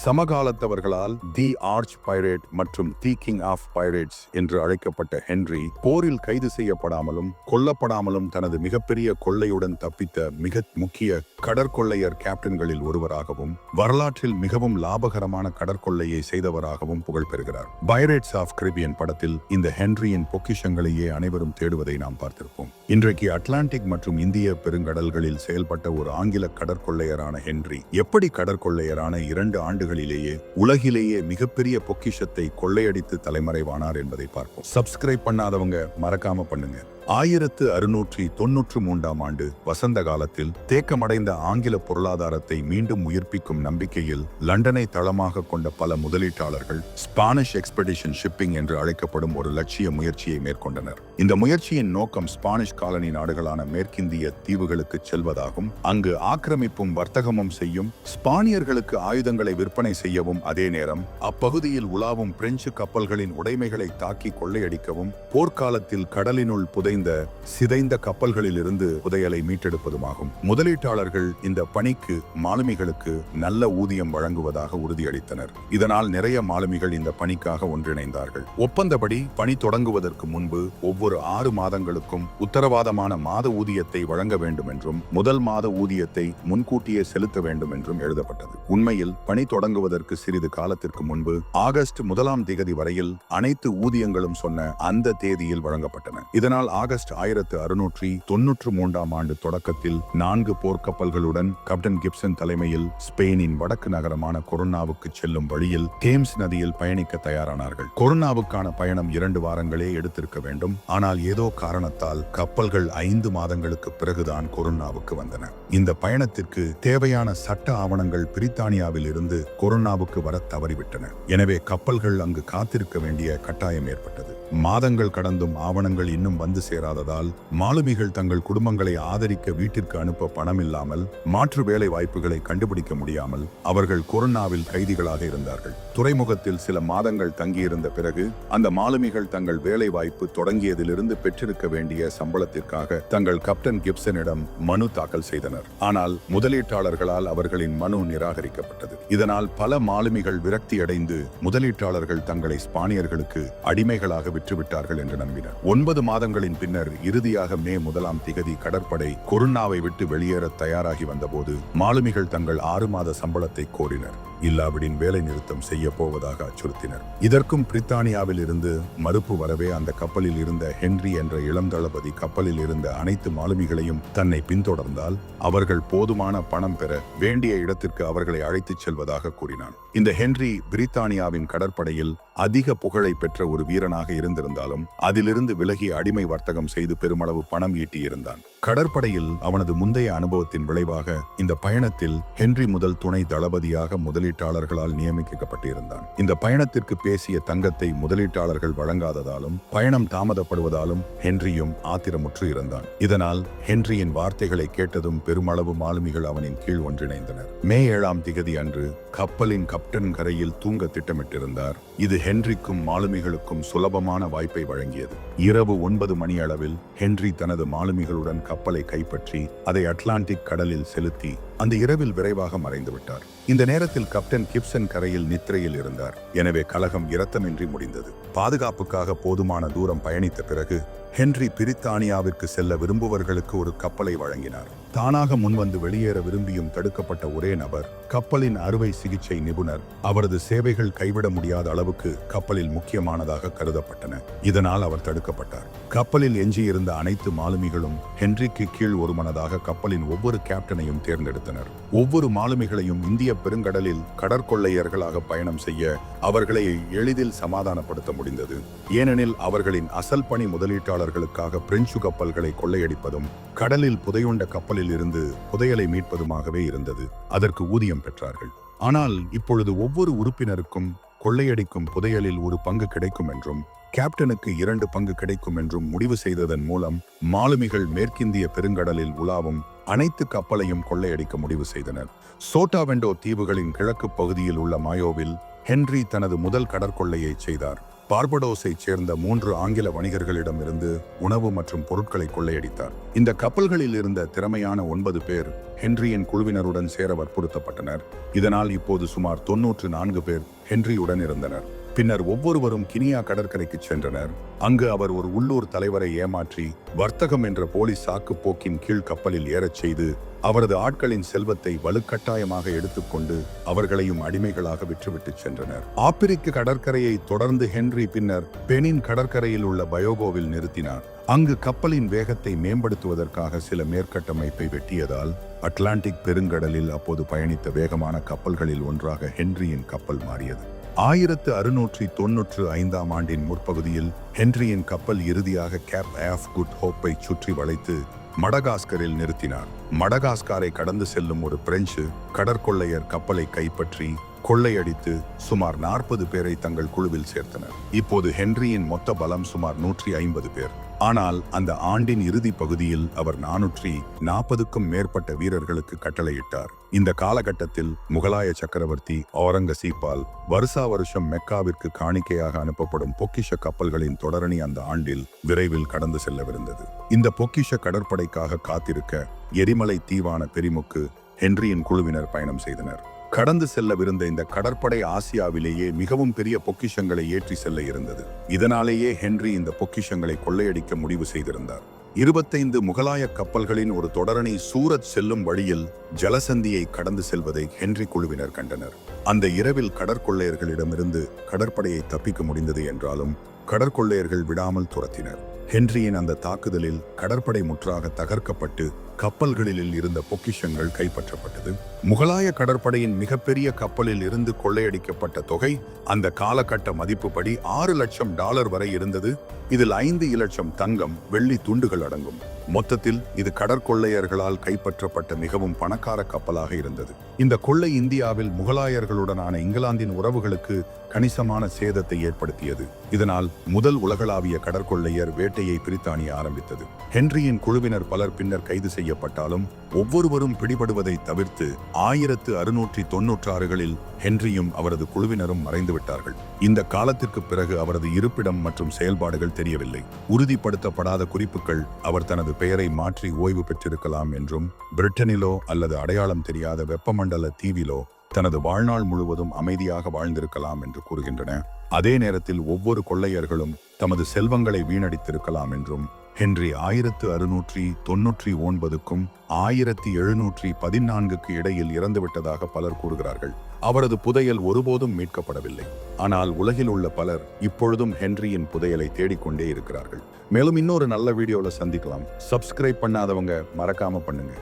சமகாலத்தவர்களால் தி arch pirate மற்றும் the king of pirates என்று அழைக்கப்பட்ட ஹென்றி போரில் கைது செய்யப்படாமலும் கொல்லப்படாமலும் தனது மிகப்பெரிய கொள்ளையுடன் தப்பித்த மிக முக்கிய கடற்கொள்ளையர் கேப்டன்களில் ஒருவராகவும் வரலாற்றில் மிகவும் லாபகரமான கடற்கொள்ளையை செய்தவராகவும் புகழ் பெறுகிறார். பைரேட்ஸ் ஆஃப் கரிபியன் படத்தில் இந்த ஹென்ரியின் பொக்கிஷங்களையே அனைவரும் தேடுவதை நாம் பார்த்திருப்போம். இன்றைக்கு அட்லாண்டிக் மற்றும் இந்திய பெருங்கடல்களில் செயல்பட்ட ஒரு ஆங்கில கடற்கொள்ளையரான ஹென்றி எப்படி கடற்கொள்ளையரான இரண்டு ஆண்டு ஆண்டுகளிலேயே உலகிலேயே மிகப்பெரிய பொக்கிஷத்தை கொள்ளையடித்து தலைமறைவானார் என்பதை பார்ப்போம். சப்ஸ்கிரைப் பண்ணாதவங்க மறக்காம பண்ணுங்க. ஆயிரத்து அறுநூற்றி தொன்னூற்று மூன்றாம் ஆண்டு வசந்த காலத்தில் தேக்கமடைந்த ஆங்கில பொருளாதாரத்தை மீண்டும் உயிர்ப்பிக்கும் நம்பிக்கையில் லண்டனை தளமாக கொண்ட பல முதலீட்டாளர்கள் ஸ்பானிஷ் எக்ஸ்பெடிஷன் ஷிப்பிங் என்று அழைக்கப்படும் ஒரு லட்சிய முயற்சியை மேற்கொண்டனர். இந்த முயற்சியின் நோக்கம் ஸ்பானிஷ் காலனி நாடுகளான மேற்கிந்திய தீவுகளுக்கு செல்வதாகும். அங்கு ஆக்கிரமிப்பும் வர்த்தகமும் செய்யும் ஸ்பானியர்களுக்கு ஆயுதங்களை விற்பனை செய்யவும் அதே நேரம் அப்பகுதியில் உலாவும் பிரெஞ்சு கப்பல்களின் உடைமைகளை தாக்கி கொள்ளையடிக்கவும் போர்க்காலத்தில் கடலினுள் புதை புதைந்த சிதைந்த கப்பல்களிலிருந்து புதையலை மீட்டெடுப்பதுமாகும். முதலீட்டாளர்கள் இந்த பணிக்கு மாலுமிகளுக்கு நல்ல ஊதியம் வழங்குவதாக உறுதியளித்தனர். இதனால் நிறைய மாலுமிகள் இந்த பணிக்காக ஒன்றிணைந்தார்கள். ஒப்பந்தப்படி பணி தொடங்குவதற்கு முன்பு ஒவ்வொரு ஆறு மாதங்களுக்கும் உத்தரவாதமான மாத ஊதியத்தை வழங்க வேண்டும் என்றும் முதல் மாத ஊதியத்தை முன்கூட்டியே செலுத்த வேண்டும் என்றும் எழுதப்பட்டது. உண்மையில் பணி தொடங்குவதற்கு சிறிது காலத்திற்கு முன்பு ஆகஸ்ட் முதலாம் தேதி வரையில் அனைத்து ஊதியங்களும் சொன்ன அந்த தேதியில் வழங்கப்பட்டன. இதனால் ஆகஸ்ட் ஆயிரத்து அறுநூற்றி தொன்னூற்று மூன்றாம் ஆண்டு தொடக்கத்தில் நான்கு போர்க்கப்பல்களுடன் கப்டன் கிப்சன் தலைமையில் ஸ்பெயினின் வடக்கு நகரமான கொரோனாவுக்கு செல்லும் வழியில் தேம்ஸ் நதியில் பயணிக்க தயாரானார்கள். கொரோனாவுக்கான பயணம் இரண்டு வாரங்களே எடுத்திருக்க வேண்டும். ஆனால் ஏதோ காரணத்தால் கப்பல்கள் ஐந்து மாதங்களுக்கு பிறகுதான் கொரோனாவுக்கு வந்தன. இந்த பயணத்திற்கு தேவையான சட்ட ஆவணங்கள் பிரித்தானியாவில் இருந்து கொரோனாவுக்கு வர தவறிவிட்டன. எனவே கப்பல்கள் அங்கு காத்திருக்க வேண்டிய கட்டாயம் ஏற்பட்டது. மாதங்கள் கடந்தும் ஆவணங்கள் இன்னும் வந்து சேராததால் மாலுமிகள் தங்கள் குடும்பங்களை ஆதரிக்க வீட்டிற்கு அனுப்ப பணம் இல்லாமல் மாற்று வேலை வாய்ப்புகளை கண்டுபிடிக்க முடியாமல் அவர்கள் கொரோனாவில் கைதிகளாக இருந்தார்கள். துறைமுகத்தில் சில மாதங்கள் தங்கியிருந்த பிறகு அந்த மாலுமிகள் தங்கள் வேலை வாய்ப்பு தொடங்கியதிலிருந்து பெற்றிருக்க வேண்டிய சம்பளத்திற்காக தங்கள் கப்டன் கிப்சனிடம் மனு தாக்கல் செய்தனர். ஆனால் முதலீட்டாளர்களால் அவர்களின் மனு நிராகரிக்கப்பட்டது. இதனால் பல மாலுமிகள் விரக்தியடைந்து முதலீட்டாளர்கள் தங்களை ஸ்பானியர்களுக்கு அடிமைகளாக பெற்றுவிட்டார்கள் என்று நம்பினர். ஒன்பது மாதங்களின் பின்னர் இறுதியாக மே முதலாம் திகதி கடற்படை கொருண்ணாவை விட்டு வெளியேற தயாராகி வந்தபோது மாலுமிகள் தங்கள் ஆறு மாத சம்பளத்தை கோரினர். இல்லாவிடின் வேலை நிறுத்தம் செய்ய போவதாக அச்சுறுத்தினர். இதற்கும் பிரித்தானியாவில் இருந்து மறுப்பு வரவே அந்த கப்பலில் இருந்த ஹென்றி என்ற இளம் தளபதி கப்பலில் இருந்த அனைத்து மாலுமிகளையும் தன்னை பின்தொடர்ந்தால் அவர்கள் போதுமான பணம் பெற வேண்டிய இடத்திற்கு அவர்களை அழைத்துச் செல்வதாக கூறினான். இந்த ஹென்றி பிரித்தானியாவின் கடற்படையில் அதிக புகழை பெற்ற ஒரு வீரனாக இருந்திருந்தாலும் அதிலிருந்து விலகி அடிமை வர்த்தகம் செய்து பெருமளவு பணம் ஈட்டியிருந்தான். கடற்படையில் அவனது முந்தைய அனுபவத்தின் விளைவாக இந்த பயணத்தில் ஹென்றி முதல் துணை தளபதியாக முதலீட்டாளர்களால் நியமிக்கப்பட்டிருந்தான். இந்த பயணத்திற்கு பேசிய தங்கத்தை முதலீட்டாளர்கள் வழங்காததாலும் பயணம் தாமதப்படுவதாலும் ஹென்ரியும் ஆத்திரமுற்று இருந்தான். இதனால் ஹென்ரியின் வார்த்தைகளை கேட்டதும் பெருமளவு மாலுமிகள் அவனின் கீழ் ஒன்றிணைந்தனர். மே ஏழாம் திகதி அன்று கப்பலின் கப்டன் கரையில் தூங்க திட்டமிட்டிருந்தார். இது ஹென்ரிக்கும் மாலுமிகளுக்கும் சுலபமான வாய்ப்பை வழங்கியது. இரவு ஒன்பது மணி அளவில் ஹென்றி தனது மாலுமிகளுடன் கப்பலை கைப்பற்றி அதை அட்லாண்டிக் கடலில் செலுத்தி அந்த இரவில் விரைவாக மறைந்துவிட்டார். இந்த நேரத்தில் கப்டன் கிப்சன் கரையில் நித்திரையில் இருந்தார். எனவே கலகம் இரத்தமின்றி முடிந்தது. பாதுகாப்புக்காக போதுமான தூரம் பயணித்த பிறகு ஹென்றி பிரித்தானியாவிற்கு செல்ல விரும்புவர்களுக்கு ஒரு கப்பலை வழங்கினார். தானாக முன்வந்து வெளியேற விரும்பியும் தடுக்கப்பட்ட ஒரே நபர் கப்பலின் அறுவை சிகிச்சை நிபுணர். அவரது சேவைகள் கைவிட முடியாத அளவுக்கு கப்பலில் முக்கியமானதாக கருதப்பட்டன. இதனால் அவர் தடுக்கப்பட்டார். கப்பலில் எஞ்சியிருந்த அனைத்து மாலுமிகளும் ஹென்றிக்கு கீழ் ஒருமனதாக கப்பலின் ஒவ்வொரு கேப்டனையும் தேர்ந்தெடுத்தனர். ஒவ்வொரு மாலுமிகளையும் இந்திய பெருங்கடலில் கடற்கொள்ளையர்களாக பயணம் செய்ய அவர்களை எளிதில் சமாதானப்படுத்த முடிந்தது. ஏனெனில் அவர்களின் அசல் பணி முதலீட்டாளர்களுக்காக பிரெஞ்சு கப்பல்களை கொள்ளையடிப்பதும் கடலில் புதையுண்ட கப்பலில் இருந்து புதையலை மீட்பதுமாகவே இருந்தது. அதற்கு ஊதியம் பெற்றார்கள். ஆனால் இப்பொழுது ஒவ்வொரு உறுப்பினருக்கும் கொள்ளையடிக்கும் புதையலில் ஒரு பங்கு கிடைக்கும் என்றும் கேப்டனுக்கு இரண்டு பங்கு கிடைக்கும் என்றும் முடிவு செய்ததன் மூலம் மாலுமிகள் மேற்கிந்திய பெருங்கடலில் உலாவும் அனைத்து கப்பலையும் கொள்ளையடிக்க முடிவு செய்தனர். சோட்டாவெண்டோ தீவுகளின் கிழக்கு பகுதியில் உள்ள மாயோவில் ஹென்றி தனது முதல் கடற்கொள்ளையை செய்தார். பார்படோஸைச் சேர்ந்த மூன்று ஆங்கில வணிகர்களிடமிருந்து உணவு மற்றும் பொருட்களை கொள்ளையடித்தார். இந்த கப்பல்களில் இருந்த திறமையான ஒன்பது பேர் ஹென்ரியின் குழுவினருடன் சேர வற்புறுத்தப்பட்டனர். இதனால் இப்போது சுமார் தொன்னூற்று நான்கு பேர் ஹென்ரியுடன் இருந்தனர். பின்னர் ஒவ்வொருவரும் கினியா கடற்கரைக்கு சென்றனர். அங்கு அவர் ஒரு உள்ளூர் தலைவரை ஏமாற்றி வர்த்தகம் என்ற போலி சாக்கு போக்கின் கீழ் கப்பலில் ஏறச் செய்து அவரது ஆட்களின் செல்வத்தை வலுக்கட்டாயமாக எடுத்துக்கொண்டு அவர்களையும் அடிமைகளாக விற்றுவிட்டு சென்றனர். ஆப்பிரிக்க கடற்கரையை தொடர்ந்து ஹென்றி பின்னர் பெனின் கடற்கரையில் உள்ள பயோகோவில் நிறுத்தினார். அங்கு கப்பலின் வேகத்தை மேம்படுத்துவதற்காக சில மேற்கட்டமைப்பை வெட்டியதால் அட்லாண்டிக் பெருங்கடலில் அப்போது பயணித்த வேகமான கப்பல்களில் ஒன்றாக ஹென்ரியின் கப்பல் மாறியது. ஆயிரத்து அறுநூற்றி தொன்னூற்று ஐந்தாம் ஆண்டின் முற்பகுதியில் ஹென்ரியின் கப்பல் இறுதியாக கேப் ஆஃப் குட் ஹோப்பை சுற்றி வளைத்து மடகாஸ்கரில் நிறுத்தினார். மடகாஸ்காரை கடந்து செல்லும் ஒரு பிரெஞ்சு கடற்கொள்ளையர் கப்பலை கைப்பற்றி கொள்ளையடித்து சுமார் நாற்பது பேரை தங்கள் குழுவில் சேர்த்தனர். இப்போது ஹென்ரியின் மொத்த பலம் சுமார் நூற்றி ஐம்பது பேர். ஆனால் அந்த ஆண்டின் இறுதி பகுதியில் அவர் நானூற்றி நாற்பதுக்கும் மேற்பட்ட வீரர்களுக்கு கட்டளையிட்டார். இந்த காலகட்டத்தில் முகலாய சக்கரவர்த்தி ஔரங்கசீப்பால் வருஷா வருஷம் மெக்காவிற்கு காணிக்கையாக அனுப்பப்படும் பொக்கிஷ கப்பல்களின் தொடரணி அந்த ஆண்டில் விரைவில் கடந்து செல்லவிருந்தது. இந்த பொக்கிஷ கடற்படைக்காக காத்திருக்க எரிமலை தீவான பெரிமுக்கு ஹென்ரியின் குழுவினர் பயணம் செய்தனர். கடந்து செல்லவிருந்த இந்த கடற்படை ஆசியாவிலேயே மிகவும் பெரிய பொக்கிஷங்களை ஏற்றி செல்ல இருந்தது. இதனாலேயே ஹென்றி இந்த பொக்கிஷங்களை கொள்ளையடிக்க முடிவு செய்திருந்தார். இருபத்தைந்து முகலாய கப்பல்களின் ஒரு தொடரணி சூரத் செல்லும் வழியில் ஜலசந்தியை கடந்து செல்வதை ஹென்றி குழுவினர் கண்டனர். அந்த இரவில் கடற்கொள்ளையர்களிடமிருந்து கடற்படையை தப்பிக்க முடிந்தது என்றாலும் கடற்கொள்ளையர்கள் விடாமல் துரத்தினர். ஹென்ரியின் அந்த தாக்குதலில் கடற்படை முற்றாக தகர்க்கப்பட்டு கப்பல்களில் இருந்த பொக்கிஷங்கள் கைப்பற்றப்பட்டது. முகலாய கடற்படையின் மிகப்பெரிய கப்பலில் இருந்து கொள்ளையடிக்கப்பட்ட தொகை அந்த காலகட்ட மதிப்புப்படி ஆறு லட்சம் டாலர் வரை இருந்தது. இதில் ஐந்து இலட்சம் தங்கம் வெள்ளி துண்டுகள் அடங்கும். மொத்தத்தில் இது கடற்கொள்ளையர்களால் கைப்பற்றப்பட்ட மிகவும் பணக்கார கப்பலாக இருந்தது. இந்த கொள்ளை இந்தியாவில் முகலாயர்களுடனான இங்கிலாந்தின் உறவுகளுக்கு கணிசமான சேதத்தை ஏற்படுத்தியது. இதனால் முதல் உலகளாவிய கடற்கொள்ளையர் வேட்டையை பிரித்தானிய ஆரம்பித்தது. ஹென்ரியின் குழுவினர் பலர் பின்னர் கைது செய்யப்பட்டாலும் ஒவ்வொருவரும் பிடிபடுவதை தவிர்த்து ஆயிரத்து அறுநூற்றி தொன்னூற்றாறுகளில் ஹென்ரியும் அவரது குழுவினரும் மறைந்துவிட்டார்கள் இந்த காலத்திற்கு பிறகு அவரது இருப்பிடம் மற்றும் செயல்பாடுகள் தெரியவில்லை. உறுதிப்படுத்தப்படாத குறிப்புகள் அவர் தனது பெயரை மாற்றி ஓய்வு பெற்றிருக்கலாம் என்றும் பிரிட்டனிலோ அல்லது அடையாளம் தெரியாத வெப்பமண்டல தீவிலோ தனது வாழ்நாள் முழுவதும் அமைதியாக வாழ்ந்திருக்கலாம் என்று கூறுகின்றன. அதே நேரத்தில் ஒவ்வொரு கொள்ளையர்களும் தமது செல்வங்களை வீணடித்திருக்கலாம் என்றும் ஹென்றி ஆயிரத்து அறுநூற்றி தொன்னூற்றி ஒன்பதுக்கும் ஆயிரத்தி எழுநூற்றி பதினான்குக்கு இடையில் இறந்துவிட்டதாக பலர் கூறுகிறார்கள். அவரது புதையல் ஒருபோதும் மீட்கப்படவில்லை. ஆனால் உலகில் உள்ள பலர் இப்பொழுதும் ஹென்ரியின் புதையலை தேடிக்கொண்டே இருக்கிறார்கள். மேலும் இன்னொரு நல்ல வீடியோவில் சந்திக்கலாம். சப்ஸ்கிரைப் பண்ணாதவங்க மறக்காம பண்ணுங்க.